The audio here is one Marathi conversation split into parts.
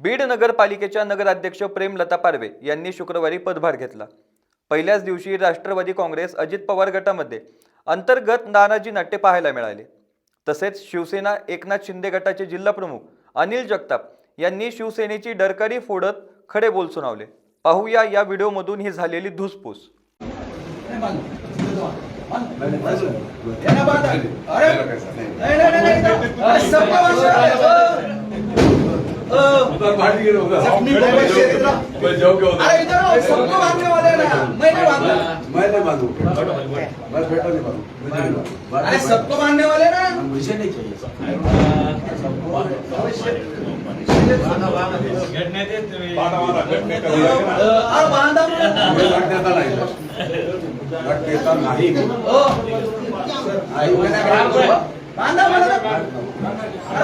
बीड नगरपालिकेच्या नगराध्यक्ष प्रेमलता पारवे यांनी शुक्रवारी पदभार घेतला पहिल्याच दिवशी राष्ट्रवादी काँग्रेस अजित पवार गटामध्ये अंतर्गत नानाजी नाट्य पाहायला मिळाले तसेच शिवसेना एकनाथ शिंदे गटाचे जिल्हाप्रमुख अनिल जगताप यांनी शिवसेनेची डरकरी फोडत खडे बोल सुनावले पाहूया या व्हिडिओमधून ही झालेली धुसफूस दुकान भाड़ी के होता इधर सबको मांगने वाले ना। मैंने मांगा मैंने मांगू मैं बेटा नहीं मांगू अरे सबको मांगने वाले ना? मुझे नहीं चाहिए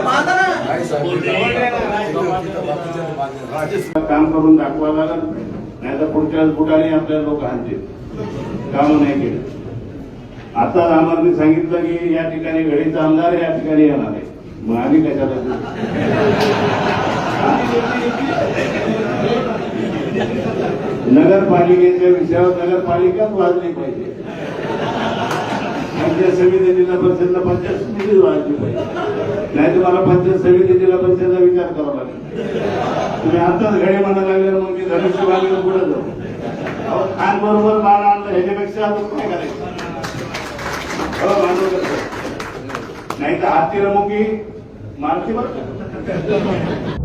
बांधा काम करून दाखवा लागत नाही तर पुढच्या बुटाने आपल्याला लोक आणतील काम नाही केलं. आता आम्हाला सांगितलं की या ठिकाणी घडीचा आमदार या ठिकाणी येणार आहे. मग आम्ही कशाला नगरपालिकेच्या विषयावर नगरपालिकाच वाजली पाहिजे. पंचायत समिती जिल्हा परिषदला पंचायत समितीच वाजली पाहिजे. नाही तुम्हाला पंचायत समिती जिल्हा परिषदचा विचार करावा लागेल. तुम्ही आताच घडे म्हणायला लागले मग मी धनुष्य बागेवर पुढे जाऊ. अहो खान बरोबर बाण आणलं ह्याच्यापेक्षा अजून काय करायचं? हो मानव नाही तर हाती रमुकी मारती बरं